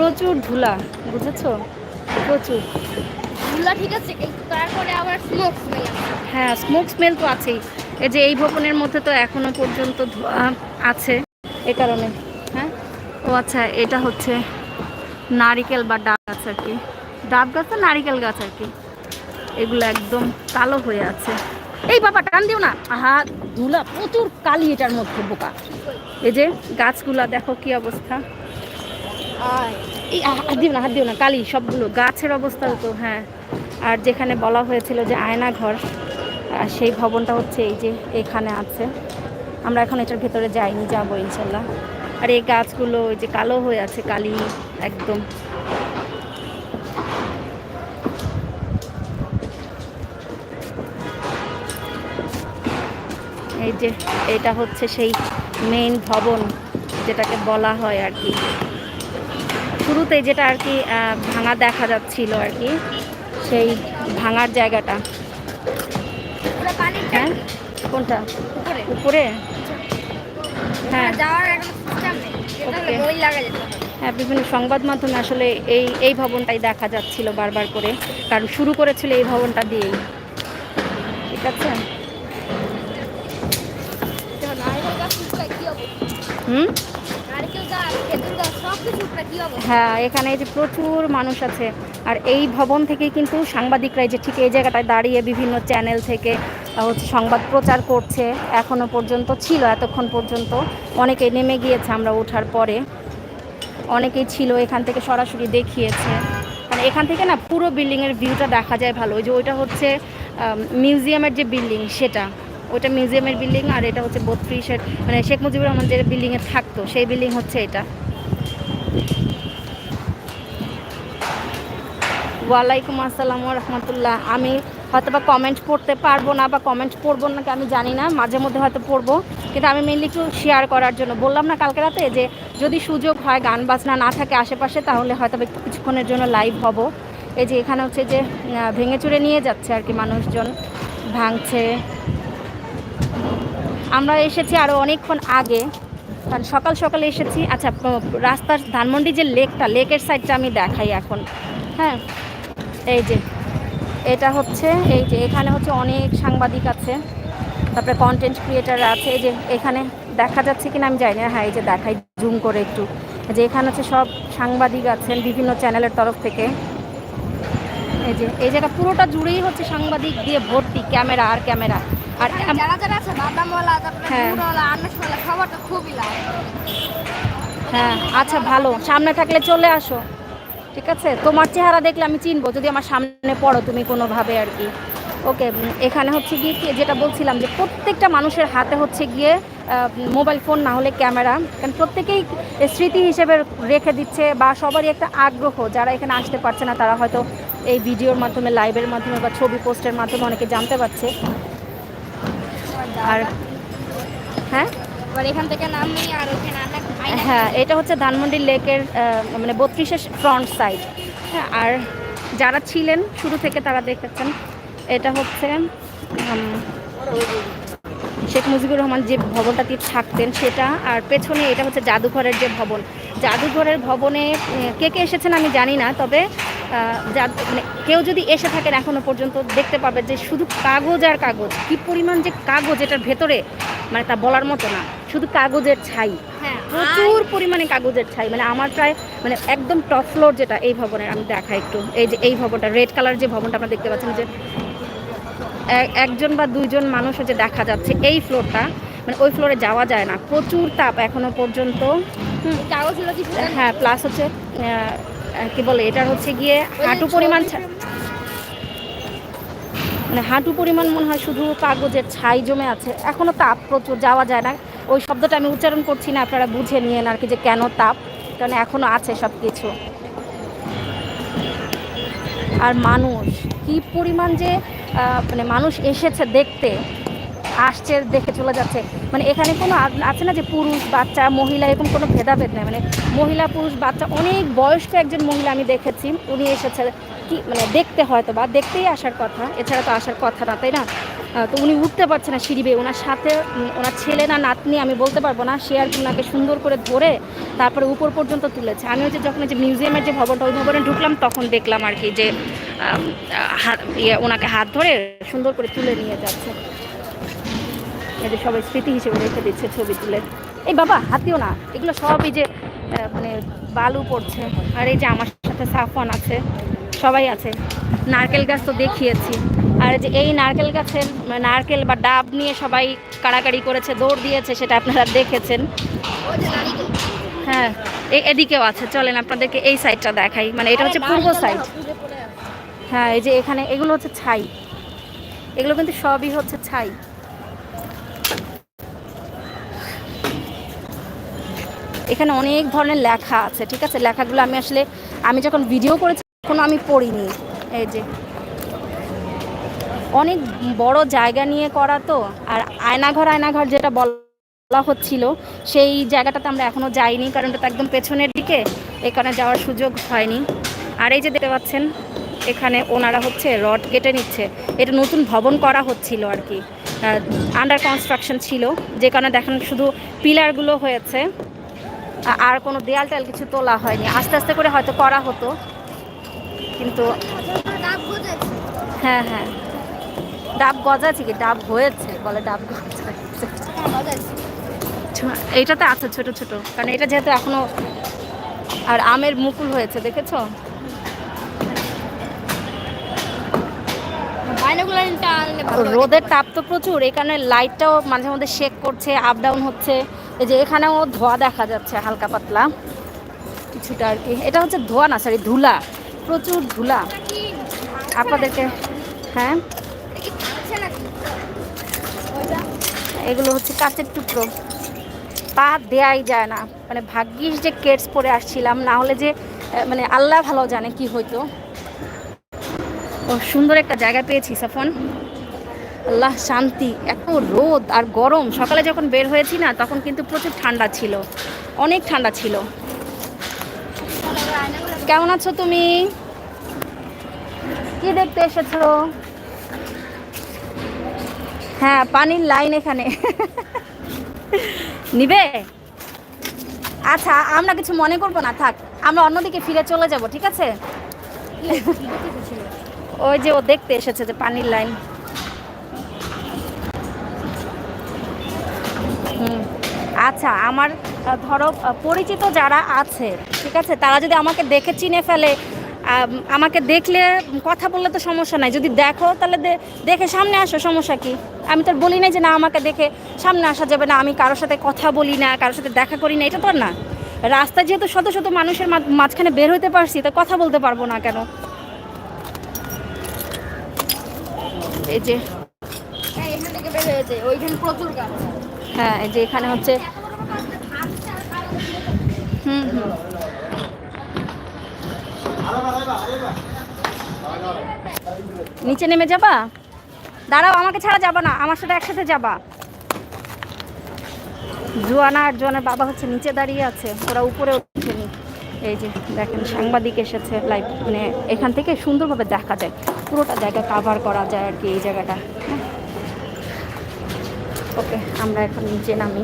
প্রচুর ধুলা বুঝেছ? প্রচুর। ধুলা ঠিক আছে কিন্তু তারপরে আবার স্মোক স্মেল হ্যাঁ স্মোক স্মেল তো আছেই। এই যে এই ভবনের মধ্যে তো এখনও পর্যন্ত ধোঁয়া আছে এ কারণে। হ্যাঁ? ও আচ্ছা এটা হচ্ছে নারিকেল বা ডাব গাছ আর কি। ডাব গাছ তো নারিকেল গাছ আর কি? এগুলো একদম কালো হয়ে আছে। এই বাবা টান দিও না। আহা ধুলা প্রচুর কালি এটার মধ্যে বোকা। এই যে গাছগুলা দেখো কি অবস্থা। এই হাত দিও না, হাত দিও না, কালি, সবগুলো। গাছের অবস্থাও তো হ্যাঁ। আর যেখানে বলা হয়েছিল যে আয়না ঘর সেই ভবনটা হচ্ছে এই যে এখানে আছে। আমরা এখন এটার ভেতরে যাইনি, যাব ইনশাল্লাহ। আর এই গাছগুলো ওই যে কালো হয়ে আছে, কালি, একদম। এই যে, এটা হচ্ছে সেই মেইন ভবন, যেটাকে বলা হয় আর কি। শুরুতে যেটা আর কি ভাঙা দেখা যাচ্ছিল আর কি সেই ভাঙার জায়গাটা। হ্যাঁ? কোনটা? উপরে? উপরে? হ্যাঁ। হ্যাঁ বিভিন্ন সংবাদ মাধ্যমে আসলে এই এই ভবনটাই দেখা যাচ্ছিল বারবার করে কারণ শুরু করেছিল এই ভবনটা দিয়েই। ঠিক আছে? হুম নারকেল গাছ খেজুর গাছ সব কিছু উপরে কি অবস্থা হ্যাঁ এখানে যে প্রচুর মানুষ আছে। আর এই ভবন থেকেই কিন্তু সাংবাদিকরা যে ঠিক এই জায়গাটায় দাঁড়িয়ে বিভিন্ন চ্যানেল থেকে হচ্ছে সংবাদ প্রচার করছে। এখনও পর্যন্ত ছিল, এতক্ষণ পর্যন্ত। অনেকে নেমে গিয়েছে আমরা ওঠার পরে। অনেকেই ছিল, এখান থেকে সরাসরি দেখিয়েছে। মানে এখান থেকে না পুরো বিল্ডিংয়ের ভিউটা দেখা যায় ভালো। ওই যে ওইটা হচ্ছে মিউজিয়ামের যে বিল্ডিং সেটা। ওইটা মিউজিয়ামের বিল্ডিং আর এটা হচ্ছে বত্রিশের মানে শেখ মুজিবুর রহমান যে বিল্ডিংয়ে থাকতো, সেই বিল্ডিং হচ্ছে এটা। ওয়ালাইকুম আসসালাম রহমতুল্লাহ। আমি হয়তো বা কমেন্ট পড়তে পারব না বা কমেন্ট পড়ব না কি আমি জানি না, মাঝে মধ্যে হয়তো পড়ব। কিন্তু আমি মেনলি একটু শেয়ার করার জন্য। বললাম না কালকে রাতে যে যদি সুযোগ হয়, গান বাজনা না থাকে আশেপাশে, তাহলে হয়তো একটু কিছুক্ষণের জন্য লাইভ হব। এই যে এখানে হচ্ছে যে ভেঙে চুরে নিয়ে যাচ্ছে আর কি মানুষজন। ভাঙছে। আমরা এসেছি আরও অনেকক্ষণ আগে। কারণ সকাল সকালে এসেছি। আচ্ছা রাস্তার ধানমন্ডি যে লেকটা, লেকের সাইডটা আমি দেখাই এখন। হ্যাঁ এই যে, এটা হচ্ছে, এই যে, এখানে হচ্ছে অনেক সাংবাদিক আছে, তারপরে কন্টেন্ট ক্রিয়েটার আছে। এই যে, এখানে দেখা যাচ্ছে কিনা আমি জানি না। হ্যাঁ এই যে দেখাই জুম করে একটু। যে, এখানে হচ্ছে সব সাংবাদিক আছেন বিভিন্ন চ্যানেলের তরফ থেকে। এই যে, এই জায়গা পুরোটা জুড়েই হচ্ছে সাংবাদিক দিয়ে ভর্তি, ক্যামেরা আর ক্যামেরা। আর যারা যারা আছে বাদামওয়ালা তারপরে হ্যাঁ। গুড়ওয়ালা সবার খুবই লাভ হ্যাঁ আচ্ছা ভালো। সামনে থাকলে চলে আসো। ঠিক আছে? তোমার চেহারা দেখলে আমি চিনবো যদি আমার সামনে পড়ো তুমি কোনোভাবে আর কি। ওকে এখানে হচ্ছে গিয়ে কি যেটা বলছিলাম যে প্রত্যেকটা মানুষের হাতে হচ্ছে গিয়ে মোবাইল ফোন না হলে ক্যামেরা। কারণ প্রত্যেকেই স্মৃতি হিসেবে রেখে দিচ্ছে বা সবারই একটা আগ্রহ। যারা এখানে আসতে পারছে না তারা হয়তো এই ভিডিওর মাধ্যমে লাইভের মাধ্যমে বা ছবি পোস্টের মাধ্যমে অনেকে জানতে পারছে। আর হ্যাঁ এবার এখান থেকে নামি আর ওখানে। হ্যাঁ এটা হচ্ছে ধানমন্ডি লেকের মানে বত্রিশের ফ্রন্ট সাইড হ্যাঁ আর যারা ছিলেন শুরু থেকে তারা দেখেছেন এটা হচ্ছে শেখ মুজিবুর রহমান যে ভবনটাতে থাকতেন সেটা আর পেছনে এটা হচ্ছে জাদুঘরের যে ভবন। জাদুঘরের ভবনে কে কে এসেছেন আমি জানি না তবে মানে কেউ যদি এসে থাকেন এখনও পর্যন্ত দেখতে পাবে যে শুধু কাগজ আর কাগজ কি পরিমাণ যে কাগজ এটার ভেতরে মানে তা বলার মতো না শুধু কাগজের ছাই। হ্যাঁ প্রচুর পরিমাণে কাগজের ছাই মানে আমার প্রায় মানে একদম টপ ফ্লোর যেটা এই ভবনের আমি দেখাই একটু এই যে এই ভবনটা রেড কালার যে ভবনটা আপনারা দেখতে পাচ্ছেন যে একজন বা দুইজন মানুষ হচ্ছে দেখা যাচ্ছে এই ফ্লোরটা। মানে ওই ফ্লোরে যাওয়া যায় না। প্রচুর তাপ এখনও পর্যন্ত? হ্যাঁ প্লাস হচ্ছে কি বলে এটার হচ্ছে গিয়ে হাঁটু পরিমাণ মানে হাঁটু পরিমাণ মনে হয় শুধু কাগজের ছাই জমে আছে। এখনও তাপ প্রচুর যাওয়া যায় না। ওই শব্দটা আমি উচ্চারণ করছি না আপনারা বুঝে নিয়েন আর কি যে কেন তাপ কারণ এখনও আছে সব কিছু আর মানুষ কি পরিমাণ যে মানে মানুষ এসেছে দেখতে, আসছে, দেখে চলে যাচ্ছে। মানে এখানে কোনো আছে না যে পুরুষ, বাচ্চা, মহিলা, এরকম কোনো ভেদাভেদ নেই। মানে মহিলা, পুরুষ, বাচ্চা, অনেক বয়স্ক একজন মহিলা আমি দেখেছি, উনি এসেছে কি মানে দেখতে হয়তো বা দেখতেই আসার কথা, এছাড়া তো আসার কথা না, তাই না? তো উনি উঠতে পারছে না সিঁড়ি বেয়ে। ওনার সাথে ওনার ছেলে না নাতনি, আমি বলতে পারব না, সে আর কি ওনাকে সুন্দর করে ধরে তারপরে উপর পর্যন্ত তুলেছে। আমি হচ্ছে যখন যে মিউজিয়ামের যে ভবনটা, ওই ভবনে ঢুকলাম, তখন দেখলাম আর কি যে হাত ইয়ে ওনাকে হাত ধরে সুন্দর করে তুলে নিয়ে যাচ্ছে। এদের সবাই স্মৃতি হিসেবে রেখে দিচ্ছে ছবি তুলে। এই বাবা হাতিও না। এগুলো সবই যে মানে বালু পড়ছে। আর এই যে আমার সাথে সাফওয়ান আছে, সবাই আছে। নারকেল গাছ তো দেখিয়েছি। আর যে এই নারকেল গাছের মানে নারকেল বা ডাব নিয়ে সবাই কাড়াকাড়ি করেছে, দৌড় দিয়েছে, সেটা আপনারা দেখেছেন। হ্যাঁ এদিকেও আছে, চলেন আপনাদেরকে এই সাইডটা দেখাই। মানে এটা হচ্ছে পূর্ব সাইড হ্যাঁ এই যে এখানে, এগুলো হচ্ছে ছাই। এগুলো কিন্তু সবই হচ্ছে ছাই। এখানে অনেক ধরনের লেখা আছে, ঠিক আছে? লেখাগুলো আমি আসলে, আমি যখন ভিডিও করেছি তখন আমি পড়িনি। এই যে অনেক বড় জায়গা নিয়ে করা তো আর আয়নাঘর আয়নাঘর যেটা বলা হচ্ছিল সেই জায়গাটাতে আমরা এখনও যাইনি কারণ এটা তো একদম পেছনের দিকে এখানে যাওয়ার সুযোগ হয়নি। আর এই যে দেখতে পাচ্ছেন এখানে ওনারা হচ্ছে রড কেটে নিচ্ছে। এটা নতুন ভবন করা হচ্ছিল আর কি। আন্ডার কনস্ট্রাকশন ছিল যে কারণে দেখেন শুধু পিলারগুলো হয়েছে আর কোনো দেয়াল টেয়াল কিছু তোলা হয়নি। আস্তে আস্তে করে হয়তো করা হতো কিন্তু হ্যাঁ হ্যাঁ। ডাব গজাছে কি? ডাব হয়েছে বলে ডাব এইটাতে আছে ছোট ছোট কারণ এটা যেহেতু এখনও আর আমের মুকুল হয়েছে দেখেছ? রোদের তাপ তো প্রচুর এখানে লাইটটাও মাঝে মধ্যে শেক করছে আপ ডাউন হচ্ছে। এই যে এখানেও ধোয়া দেখা যাচ্ছে হালকা পাতলা। কিছুটা আর কি। এটা হচ্ছে ধোয়া না সরি ধুলা। প্রচুর ধুলা। আপনাদেরকে হ্যাঁ? এগুলো হচ্ছে কাচের টুকরো। পা দেয়াই যায় না। মানে ভাগ্যিস যে কেটস পরে আসছিলাম, না হলে যে মানে আল্লাহ ভালো জানে কি হইতো। ও, সুন্দর একটা জায়গা পেয়েছি সাফন আল্লাহ শান্তি, এত রোদ আর গরম। সকালে যখন বের হয়েছি না, তখন কিন্তু প্রচুর ঠান্ডা ছিল। অনেক ঠান্ডা ছিল। কেমন আছো তুমি? কি দেখতে এসেছ? হ্যাঁ পানির লাইন এখানে। নিবে? আচ্ছা আমরা কিছু মনে করব না, থাক, আমরা অন্যদিকে ফিরে চলে যাব, ঠিক আছে? ওই যে ও দেখতে এসেছে যে পানির লাইন। হুম আচ্ছা আমার ধরো, পরিচিত যারা আছে, ঠিক আছে, তারা যদি আমাকে দেখে চিনে ফেলে আমাকে দেখলে কথা বললে তো সমস্যা নাই। যদি দেখো তাহলে দেখে সামনে আসো সমস্যা কি? আমি তো বলি নাই যে না আমাকে দেখে সামনে আসা যাবে না আমি কারোর সাথে কথা বলি না কারোর সাথে দেখা করি না এটা তো আর না। রাস্তায় যেহেতু শত শত মানুষের মাঝখানে বের হইতে পারছি তা কথা বলতে পারব না কেন? এই যে হ্যাঁ হ্যাঁ এই যে এখানে হচ্ছে হুম হুম। নিচে নেমে যাবা? দাঁড়াও, আমাকে ছাড়া যাবা না, আমার সাথে একসাথে যাবা। জোয়ানা আর জোয়ানের বাবা হচ্ছে নিচে দাঁড়িয়ে আছে, ওরা উপরে ওঠেনি এই যে দেখেন, সাংবাদিক এসেছে লাইভ মানে এখান থেকে সুন্দরভাবে দেখা যায়। পুরোটা জায়গা কাভার করা যায় আর কি এই জায়গাটা। হ্যাঁ। ওকে, আমরা এখন নিচে নামি।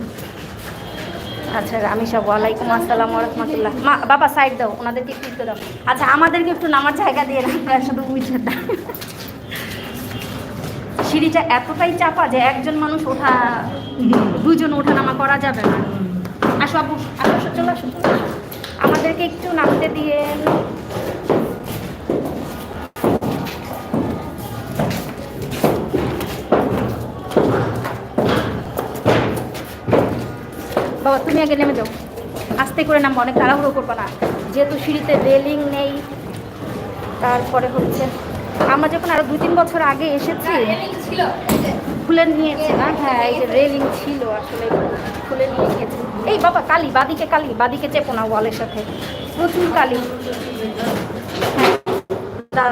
আচ্ছা আমি সব ওয়ালাইকুম আসসালাম রহমতুল্লাহ। মা, বাবা, সাইড দাও, ওনাদেরকে একটু দাও। আচ্ছা আমাদেরকে একটু নামার জায়গা দিয়ে আমরা শুধু উঠে দাও সিঁড়িটা এতটাই চাপা যে একজন মানুষ ওঠা, দুজন ওঠা নামা করা যাবে না। আসো আপু আসো, চলে, আসো। আমাদেরকে একটু নামতে দিয়ে। বাবা তুমি আগে নেমে যাও। আস্তে করে নামবো অনেক তাড়াহুড়ো করব না। যেহেতু সিঁড়িতে রেলিং নেই তারপরে হচ্ছে আমরা যখন আরও দু তিন বছর আগে এসেছি খুলে নিয়েছে না? হ্যাঁ এই যে রেলিং ছিল আসলে খুলে নিয়ে গিয়েছে। এই বাবা কালি বাদিকে কালি বাদিকে চেপো না ওয়ালের সাথে। প্রচুর কালি। হ্যাঁ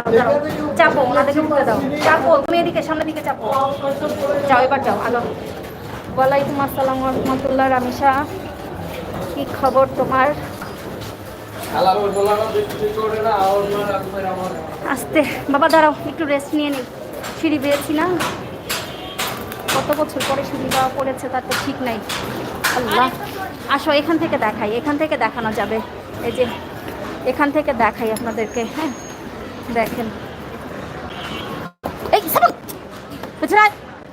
চাপো ওনাদেরকে উঠতে দাও। চাপো তুমি এদিকে সামনের দিকে চাপো। যাও এবার যাও আলো ওয়ালাইকুম আসসালাম রহমতুল্লাহ রামিসা কি খবর তোমার? আসতে, বাবা দাঁড়াও, একটু রেস্ট নিয়ে নিই সিঁড়ি বেয়েছি না। কত বছর পরে সিঁড়ি দেওয়া পড়েছে তার তো ঠিক নাই। আল্লাহ, আসো, এখান থেকে দেখাই, এখান থেকে দেখানো যাবে। এই যে, এখান থেকে দেখাই আপনাদেরকে হ্যাঁ? দেখেন। এই সাবন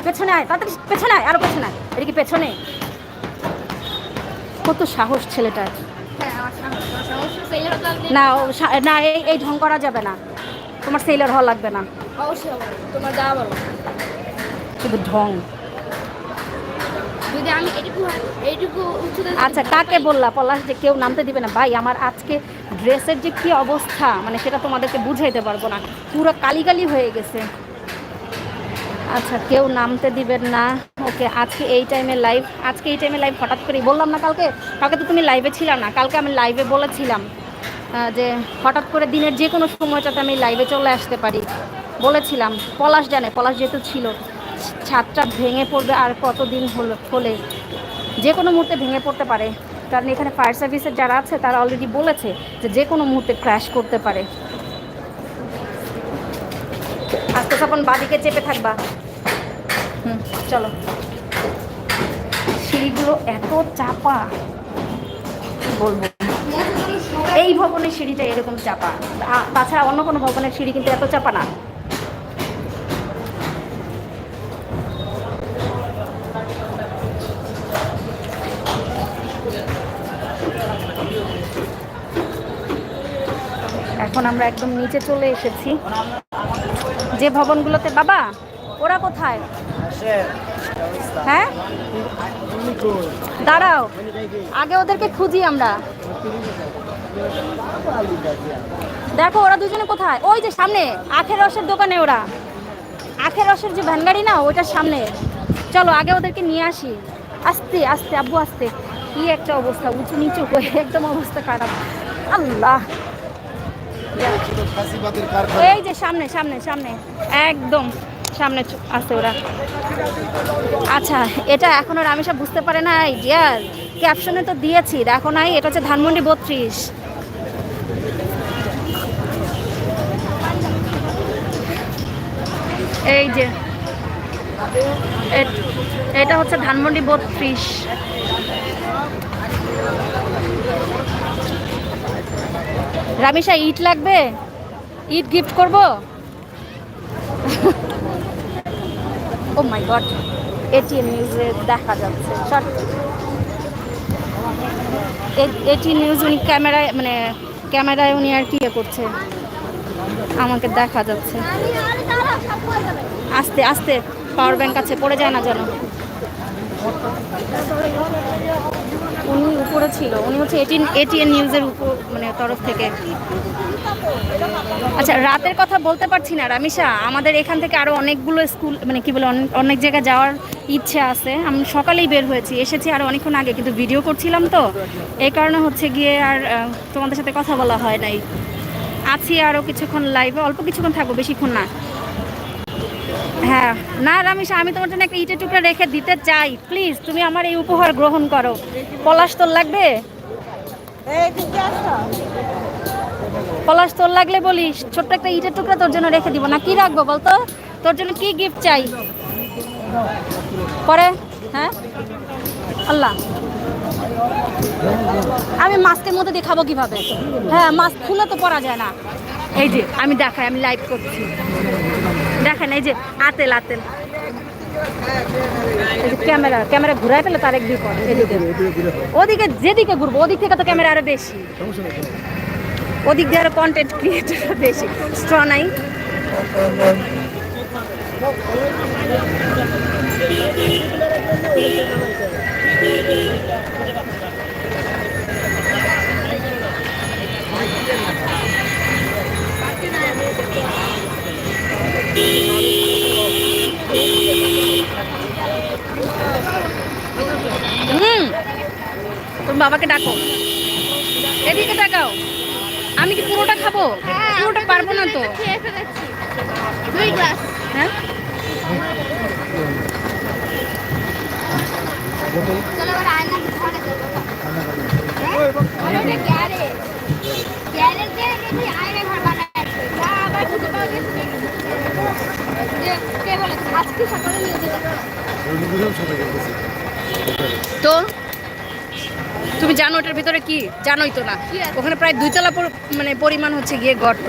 পেছনে আয় তাড়াতাড়ি পেছনে আয় আরও পেছনে আয়। এটা কি পেছনে? কত সাহস ছেলেটার। হ্যাঁ না না এই এই ঢং করা যাবে না। তোমার সেলার হওয়া লাগবে না। তোমার শুধু ঢং। আচ্ছা কাকে বললা? পলাশ যে কেউ নামতে দিবে না। ভাই আমার আজকে ড্রেসের যে কি অবস্থা মানে সেটা তোমাদেরকে বুঝাইতে পারব না। পুরো কালি কালি হয়ে গেছে। আচ্ছা কেউ নামতে দিবেন না। ওকে, আজকে এই টাইমে লাইভ আজকে এই টাইমে লাইভ হঠাৎ করে বললাম না কালকে? কালকে তো তুমি লাইভে ছিলাম না। কালকে আমি লাইভে বলেছিলাম যে হঠাৎ করে দিনের যে কোনো সময়টাতে আমি লাইভে চলে আসতে পারি। বলেছিলাম, পলাশ জানে, পলাশ যেহেতু ছিল, ছাদটা ভেঙে পড়বে আর কতদিন হলো, হলে? যে কোনো মুহূর্তে ভেঙে পড়তে পারে। কারণ এখানে ফায়ার সার্ভিসের যারা আছে, তারা অলরেডি বলেছে যে যে কোনো মুহূর্তে ক্র্যাশ করতে পারে। আস্তে তখন বাদিকে চেপে থাকবা। হুম, চলো। সিঁড়িগুলো এত চাপা। বলব? এই ভবনের সিঁড়িটা এরকম চাপা। তাছাড়া অন্য কোনো ভবনের সিঁড়ি কিন্তু এত চাপা না। এখন আমরা একদম নিচে চলে এসেছি। যে ভবনগুলোতে বাবা ওরা কোথায়? হ্যাঁ? দাঁড়াও আগে ওদেরকে খুঁজি আমরা। দেখো ওরা দুজনে কোথায়? ওই যে সামনে আখের রসের দোকানে ওরা। আখের রসের যে ভ্যান গাড়ি না ওইটার সামনে। চলো আগে ওদেরকে নিয়ে আসি। আস্তে আস্তে আব্বু আস্তে। কি একটা অবস্থা উঁচু নিচু হয়ে একদম অবস্থা খারাপ। আল্লাহ। এই যে সামনে সামনে সামনে। একদম সামনে আছে ওরা। আচ্ছা এটা এখনও রামেশা বুঝতে পারে নাই ডিয়ার ক্যাপশনে তো দিয়েছি, দেখো নাই, এটা হচ্ছে ধানমন্ডি বত্রিশ। এই যে এটা হচ্ছে ধানমন্ডি বত্রিশ। রামিশা ইট লাগবে? ইট গিফট করব? ও মাই গড এটিএম নিউজে দেখা যাচ্ছে। শর্ট এটি নিউজ উনি ক্যামেরায় মানে ক্যামেরায় উনি আর কি ইয়ে করছে? আমাকে দেখা যাচ্ছে। আস্তে আস্তে পাওয়ার ব্যাংক আছে, পড়ে যায় না যেন। উনি উপরে ছিল। উনি হচ্ছে এটিএন এটিএন নিউজের উপর মানে তরফ থেকে। আচ্ছা রাতের কথা বলতে পারছি না, রামিশা। আমাদের এখান থেকে আরও অনেকগুলো স্কুল মানে কি বলে অনেক- জায়গায় যাওয়ার ইচ্ছে আছে। আমি সকালেই বের হয়েছি, এসেছি আরও অনেকক্ষণ আগে, কিন্তু ভিডিও করছিলাম তো। এই কারণে হচ্ছে গিয়ে আর তোমাদের সাথে কথা বলা হয় নাই। আছি আরও কিছুক্ষণ লাইভে অল্প কিছুক্ষণ থাকব, বেশিক্ষণ না। হ্যাঁ। না, রামিশা, আমি তোমার জন্য একটা ইটের টুকরা রেখে দিতে চাই। প্লিজ তুমি আমার এই উপহার গ্রহণ করো। পলাশ তোর লাগবে? পলাশ, তোর লাগলে বলিস, ছোট্ট একটা ইটের টুকরা তোর জন্য রেখে দিব। না, কি রাখব বলতো? তোর জন্য কি গিফট চাই? পরে হ্যাঁ? আল্লাহ। আমি মাস্কের মধ্যে দেখাবো কীভাবে? হ্যাঁ মাস্ক খুলে তো পরা যায় না। এই যে, আমি দেখাই, আমি লাইভ করছি। দেখেন, এই যে, আতেল আতেল। ক্যামেরা ক্যামেরা ঘুরাই ফেলে তার এক বিপদ, এদিকে। ওদিকে যেদিকে ঘুরবো, ওদিক থেকে তো ক্যামেরা আরও বেশি। ওদিক দিয়ে আরও কন্টেন্ট ক্রিয়েটার বেশি। স্ট্র নাই। হুম। তোর বাবাকে ডাকো। এদিকে ডাকাও আমি কি পুরোটা খাব? পুরোটা পারব না তো। দুই গ্লাস। হ্যাঁ? আজকে সকালে নিয়ে তো তুমি জানো ওটার ভিতরে কি? জানোই তো না। ওখানে প্রায় দুইতলা মানে পরিমাণ হচ্ছে গিয়ে গর্ত।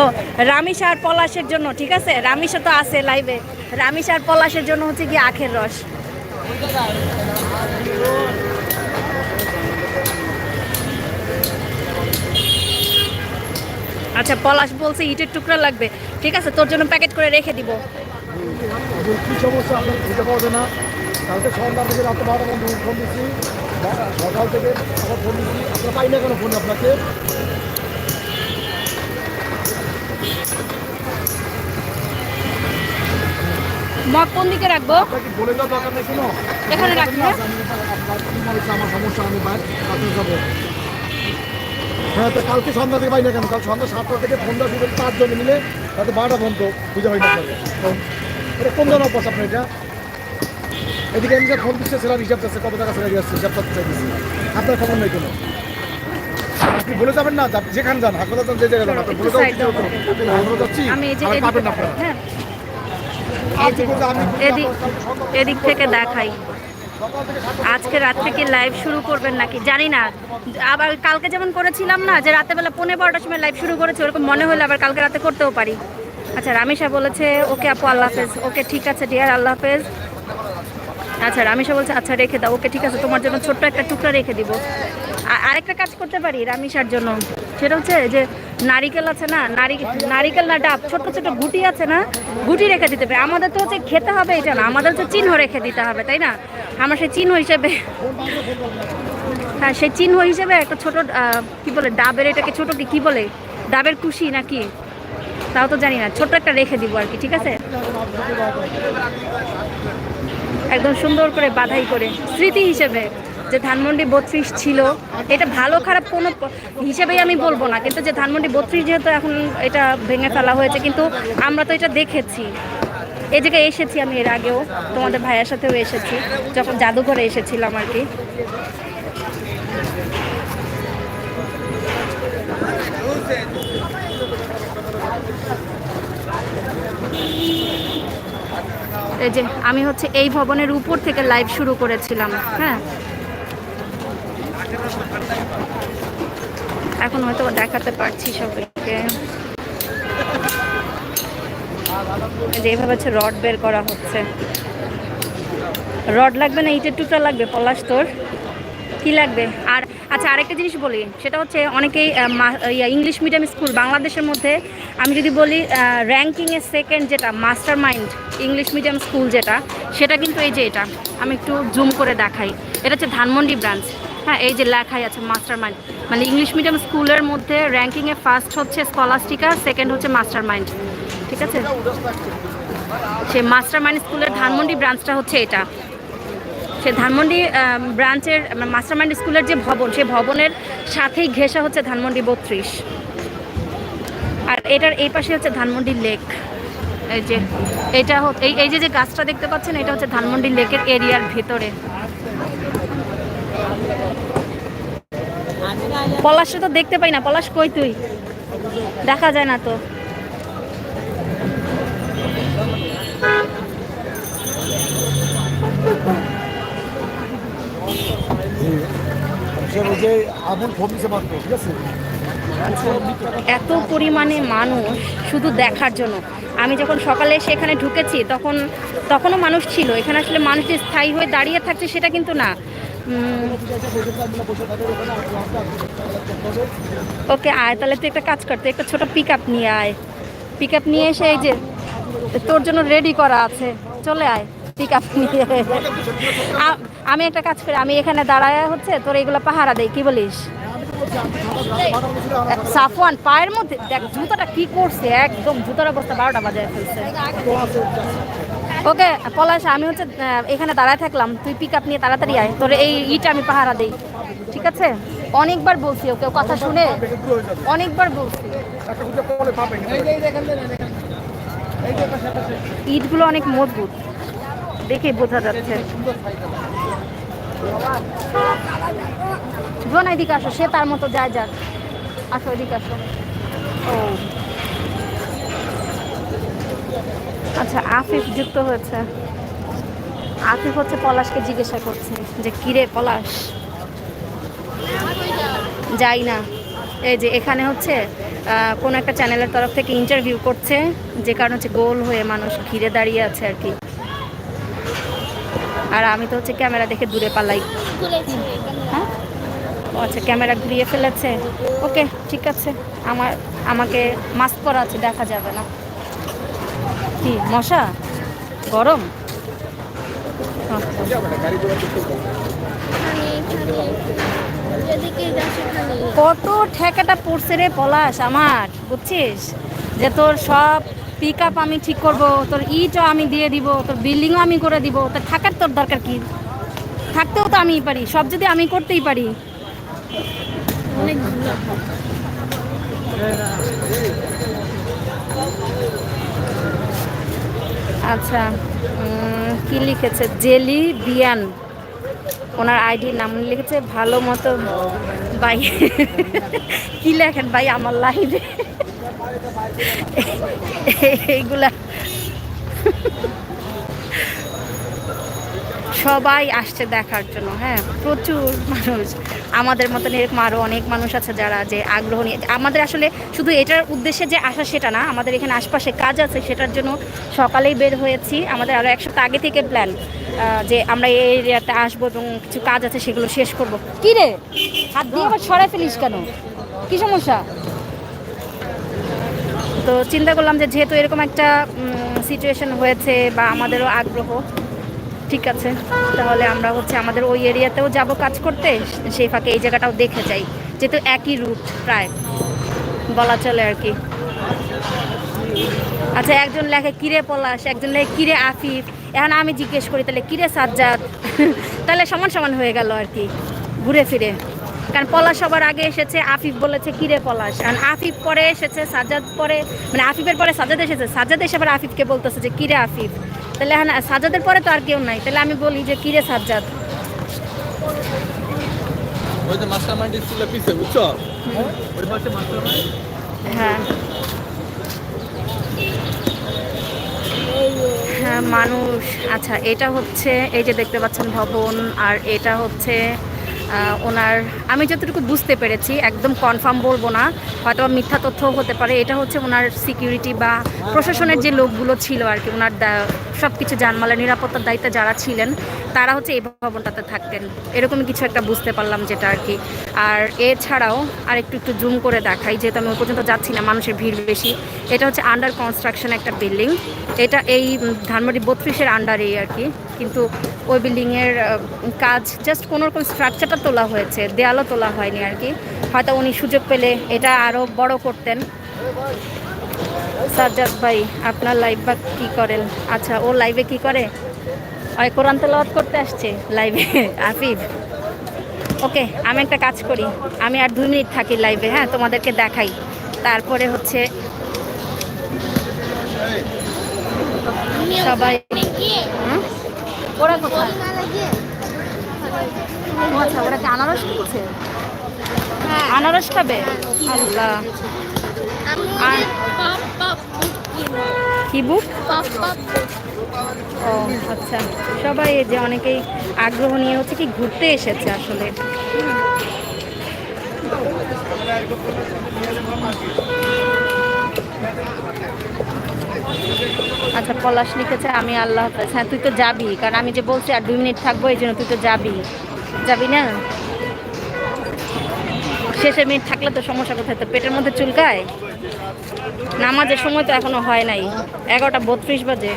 ও রামিসা আর পলাশের জন্য, ঠিক আছে? রামিসা তো আছে লাইভে রামিসা আর পলাশের জন্য হচ্ছে গিয়ে আখের রস। আচ্ছা পলাশ বলছে, ইটের টুকরা লাগবে। ঠিক আছে, তোর জন্য প্যাকেট করে রেখে দিব। এখন কী সমস্যা আপনার খুঁজে পাওয়া যায় না। কালকে সন্ধ্যা থেকে রাত বারোটা পর্যন্ত ফোন দিচ্ছি। সকাল থেকে আবার ফোন দিচ্ছি। আপনার পাই না কেন ফোন আপনাকে? মগ কোন দিকে রাখব? বলে দেওয়া দরকার নেই কোনো? এখানে রাখি, হ্যাঁ? আমার সমস্যা? আমি বাইরে যাব হ্যাঁ তো কালকে সন্ধ্যা থেকে পাই না কেন? কাল সন্ধ্যা সাতটা থেকে দেওয়া শুরু পাঁচজন মিলে তাতে বারোটা বন্ধ বুঝে হয় না এটা কোন ধরনের অভ্যাস আপনার এটা? এদিকে আমি যে ফোন দিচ্ছে সেটা হিসাব যাচ্ছে কত টাকা সেটা যাচ্ছে হিসাব করতে চাইছি আপনার খবর নেই কোনো। আপনি বলে যাবেন না যেখানে যান হাসপাতাল যান যে জায়গায় যান আপনি বলে যাবেন। আমরা যাচ্ছি। আমি এই যে আর এদিকে পাবেন না আপনারা। থেকে দেখাই। থেকে আজকে রাত্রে কি লাইভ শুরু করবেন নাকি? জানি না। আবার কালকে যেমন করেছিলাম না যে রাতে বেলা পৌনে বারোটার সময় লাইভ শুরু করেছে ওরকম মনে হলে আবার কালকে রাতে করতেও পারি। আচ্ছা রামিশা বলেছে, ওকে আপু, আল্লাহ হাফেজ। ওকে, ঠিক আছে ডিয়ার আল্লাহ হাফেজ। আচ্ছা রামিশা বলছে আচ্ছা রেখে দাও। ওকে, ঠিক আছে, তোমার জন্য ছোট্ট একটা টুকরা রেখে দিব। আরেকটা কাজ করতে পারি রামিশার জন্য। সেটা হচ্ছে যে, নারিকেল আছে না, নারি, নারিকেল না ডাব ছোট ছোট গুটি আছে না, গুটি রেখে দিতে হবে। আমাদের তো হচ্ছে খেতে হবে, এটা না, আমাদের তো চিহ্ন রেখে দিতে হবে, তাই না? আমার সেই চিহ্ন হিসেবে হ্যাঁ সেই চিহ্ন হিসেবে একটা ছোট কি বলে, ডাবের এটাকে ছোট কি বলে? ডাবের কুশি নাকি? তাও তো জানি না, ছোট্ট একটা রেখে দিব আর কি, ঠিক আছে? একদম সুন্দর করে বাধাই করে। স্মৃতি হিসেবে যে ধানমন্ডি বত্রিশ ছিল, এটা ভালো খারাপ কোনো হিসেবেই আমি বলব না, কিন্তু যে ধানমন্ডি বত্রিশ যেহেতু এখন এটা ভেঙে ফেলা হয়েছে, কিন্তু আমরা তো এটা দেখেছি। এই জায়গায় এসেছি আমি এর আগেও, তোমাদের ভাইয়ের সাথেও এসেছি, যখন জাদুঘরে এসেছিলাম আর কি। এই যে, আমি হচ্ছে এই ভবনের উপর থেকে লাইভ শুরু করেছিলাম হ্যাঁ? এখন হয়তো দেখাতে পারছি সবাইকে। এই যে এইভাবে হচ্ছে রড বের করা হচ্ছে। রড লাগবে না, ইটের টুকরা লাগবে, পলাশ তোর। কি লাগবে? আর আচ্ছা আরেকটা জিনিস বলি, সেটা হচ্ছে অনেকেই ইংলিশ মিডিয়াম স্কুল বাংলাদেশের মধ্যে, আমি যদি বলি র্যাঙ্কিংয়ে সেকেন্ড যেটা master mind English medium school যেটা, সেটা কিন্তু এই যে এটা, আমি একটু জুম করে দেখাই। এটা হচ্ছে ধানমন্ডি ব্রাঞ্চ হ্যাঁ এই যে লেখাই আছে মাস্টার মাইন্ড মানে ইংলিশ মিডিয়াম স্কুলের মধ্যে র্যাঙ্কিংয়ে ফার্স্ট হচ্ছে স্কলাস্টিকা সেকেন্ড হচ্ছে মাস্টার মাইন্ড ঠিক আছে? সেই মাস্টার মাইন্ড স্কুলের ধানমন্ডি ব্রাঞ্চটা হচ্ছে এটা। সে ধানমন্ডি ব্রাঞ্চের মাস্টার মাইন্ড স্কুলের যে ভবন সেই ভবনের সাথেই ঘেঁষা হচ্ছে ধানমন্ডি বত্রিশ। আর এটার এই পাশে হচ্ছে ধানমন্ডি লেক। এই যে, এটা এই এই যে যে গাছটা দেখতে পাচ্ছেন, এটা হচ্ছে ধানমন্ডি লেকের এরিয়ার ভেতরে। পলাশে তো দেখতে পাই না। পলাশ কই তুই? দেখা যায় না তো। এত পরিমাণে মানুষ শুধু দেখার জন্য। আমি যখন সকালে সেখানে ঢুকেছি, তখন, তখনও মানুষ ছিল। এখানে আসলে মানুষ যে স্থায়ী হয়ে দাঁড়িয়ে থাকছে সেটা কিন্তু না। ওকে, আয়, তাহলে তুই একটা কাজ করতে একটা ছোট পিক আপ নিয়ে আয়। পিক আপ নিয়ে এসে এই যে তোর জন্য রেডি করা আছে। চলে আয় পিক আপ নিয়ে আমি একটা কাজ করি, আমি এখানে দাঁড়ায় হচ্ছে, তোর এগুলো পাহারা দেই, কি বলিস? সাফওয়ান পায়ের মধ্যে, দেখ জুতোটা কি করছে, একদম জুতোর অবস্থা বারোটা বাজায় ফেলছে। ওকে, পলাশ, আমি হচ্ছে এখানে দাঁড়ায় থাকলাম, তুই পিক আপ নিয়ে তাড়াতাড়ি আয়, তোর এই ইটা আমি পাহারা দেই, ঠিক আছে? অনেকবার বলছি ওকে কথা শুনে, অনেকবার বলছি। ইটগুলো অনেক মজবুত দেখে বোঝা যাচ্ছে। বোন এদিকে আসো, সে তার মতো যায় যাক। আসো, এদিকে আসো। ও। আচ্ছা আফিফ যুক্ত হয়েছে। আফিফ হচ্ছে পলাশকে জিজ্ঞাসা করছে যে, কিরে পলাশ? যাই না। এই যে, এখানে হচ্ছে কোনো একটা চ্যানেলের তরফ থেকে ইন্টারভিউ করছে, যে কারণে হচ্ছে গোল হয়ে মানুষ ঘিরে দাঁড়িয়ে আছে আর কি। আর আমি তো হচ্ছে ক্যামেরা দেখে দূরে পালাই। হ্যাঁ? আচ্ছা ক্যামেরা ঘুরিয়ে ফেলেছে। ওকে, ঠিক আছে। আমার, আমাকে মাস্ক করা আছে, দেখা যাবে না। কি, মশা? গরম? কত ঠেকাটা পড়ছে রে পলাশ আমার, বুঝছিস? যে তোর সব পিক আপ আমি ঠিক করব, তোর ইটও আমি দিয়ে দিব, তোর বিল্ডিংও আমি করে দিব, তোর থাকার তোর দরকার কি? থাকতেও তো আমিই পারি, সব যদি আমি করতেই পারি। আচ্ছা কি লিখেছে? জেলি বিয়ান। ওনার আইডির নাম লিখেছে, ভালো মতো বাই কি লেখেন ভাই আমার লাইভে এইগুলা। সবাই আসছে দেখার জন্য হ্যাঁ প্রচুর মানুষ। আমাদের মতন এরকম আরও অনেক মানুষ আছে যারা যে আগ্রহ নিয়ে আমাদের আসলে শুধু এটার উদ্দেশ্যে যে আসা সেটা না, আমাদের এখানে আশপাশে কাজ আছে, সেটার জন্য সকালেই বের হয়েছি। আমাদের আরও এক সপ্তাহ আগে থেকে প্ল্যান যে আমরা এই এরিয়াতে আসব এবং কিছু কাজ আছে সেগুলো শেষ করব। কি রে? হাত দিয়ে আবার সরাই ফেলিস কেন? কি সমস্যা? তো চিন্তা করলাম যে যেহেতু এরকম একটা সিচুয়েশন হয়েছে বা আমাদেরও আগ্রহ, ঠিক আছে, তাহলে আমরা হচ্ছে আমাদের ওই এরিয়াতেও যাব কাজ করতে, সেই ফাঁকে এই জায়গাটাও দেখে যাই, যেহেতু একই রুট প্রায়, বলা চলে আর কি। আচ্ছা একজন লেখে, কিরে পলাশ? একজন লেখে, কিরে আফিফ? এখন আমি জিজ্ঞেস করি, তাহলে কিরে সাজ্জাদ? তাহলে সমান সমান হয়ে গেল আর কি, ঘুরে ফিরে। কারণ পলাশ সবার আগে এসেছে আফিফ বলেছে কিরে পলাশ? কারণ আফিফ পরে এসেছে সাজ্জাদ পরে মানে আফিফের পরে সাজ্জাদ এসেছে সাজ্জাদ এসে আবার আফিফকে বলতেছে যে কিরে আফিফ? তাহলে হ্যাঁ সাজ্জাদের পরে তো আর কেউ নাই তাহলে আমি বলি যে কিরে মাইন্ড হ্যাঁ। হ্যাঁ মানুষ। আচ্ছা এটা হচ্ছে এই যে দেখতে পাচ্ছেন ভবন আর এটা হচ্ছে ওনার, আমি যতটুকু বুঝতে পেরেছি, একদম কনফার্ম বলব না হয়তো মিথ্যা তথ্য হতে পারে। এটা হচ্ছে ওনার সিকিউরিটি বা প্রশাসনের যে লোকগুলো ছিল আর কি, ওনার সব কিছু জানমালের নিরাপত্তার দায়িত্বে যারা ছিলেন, তারা হচ্ছে এই ভবনটাতে থাকতেন। এরকমই কিছু একটা বুঝতে পারলাম যেটা আর কি। আর এছাড়াও আর একটু একটু জুম করে দেখাই, যেহেতু আমি পর্যন্ত যাচ্ছি না, মানুষের ভিড় বেশি। এটা হচ্ছে আন্ডার কনস্ট্রাকশন একটা বিল্ডিং এটা এই ধানমন্ডি বত্রিশের আন্ডারেই আর কি। কিন্তু ওই বিল্ডিংয়ের কাজ জাস্ট কোনো রকম স্ট্রাকচারটা তোলা হয়েছে, দেয়ালও তোলা হয়নি আর কি। হয়তো উনি সুযোগ পেলে এটা আরও বড় করতেন। সাজ্জাদ ভাই আপনার লাইভ বা কী করেন? আচ্ছা ও লাইভে কি করে? ওই কোরআন তেলাওয়াত করতে আসছে লাইভে আফিফ ওকে আমি একটা কাজ করি। আমি আর দুই মিনিট থাকি লাইভে হ্যাঁ তোমাদেরকে দেখাই। তারপরে হচ্ছে সবাই ওরা কোথায়? আচ্ছা ওরা কি আনারস হ্যাঁ। আনারস খাবে? আল্লাহ। আমি আর- কি বুক ও আচ্ছা। সবাই যে অনেকেই আগ্রহ নিয়ে হচ্ছে কি ঘুরতে এসেছে আসলে। আচ্ছা পলাশ লিখেছে, আমি আল্লাহ হ্যাঁ তুই তো যাবি, কারণ আমি যে বলছি, আর দুই মিনিট থাকব, এই জন্য তুই তো যাবি। যাবি না? শেষে মিনিট থাকলে তো সমস্যা কোথায়? তো পেটের মধ্যে চুলকায়? নামাজের সময় তো এখনও হয় নাই। এগারোটা বত্রিশ বাজে।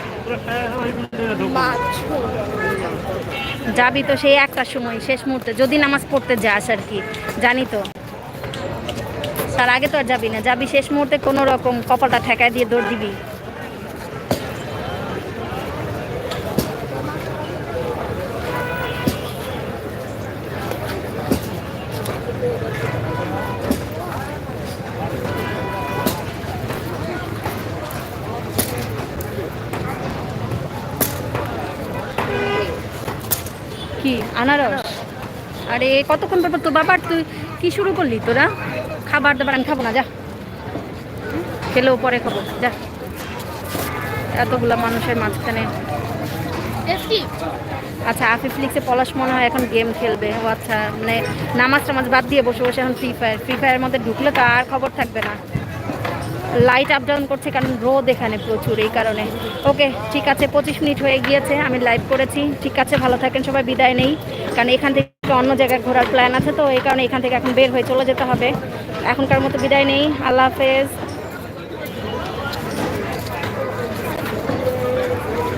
যাবি তো সেই একটার সময়, শেষ মুহূর্তে। যদি নামাজ পড়তে যাস আর কি, জানি তো। তার আগে তো আর যাবি না। যাবি শেষ মুহূর্তে কোনো রকম কপালটা ঠেকায় দিয়ে দৌড় দিবি। কি? আনারস? আরে কতক্ষণ পর তো বাবার তুই কি শুরু করলি তোরা? খাবার দাবার আমি খাব না যা। খেলেও পরে খাব যা। এতগুলা মানুষের মাঝখানে। আচ্ছা আফিফ লিখছে পলাশ মনে হয় এখন গেম খেলবে। ও আচ্ছা মানে নামাজ টামাজ বাদ দিয়ে বসে বসে এখন ফ্রি ফায়ার ফ্রি ফায়ারের মধ্যে ঢুকলে তো আর খবর থাকবে না। লাইট আপ ডাউন করছে, কারণ রোদ এখানে প্রচুর এই কারণে। ওকে ঠিক আছে, পঁচিশ মিনিট হয়ে গিয়েছে, আমি লাইভ করেছি। ঠিক আছে, ভালো থাকেন, সবাই বিদায় নেই। কারণ এখান থেকে অন্য জায়গায় ঘোরার প্ল্যান আছে, তো এই কারণে এখান থেকে এখন বের হয়ে চলে যেতে হবে। এখনকার মতো বিদায় নেই, আল্লাহ হাফেজ।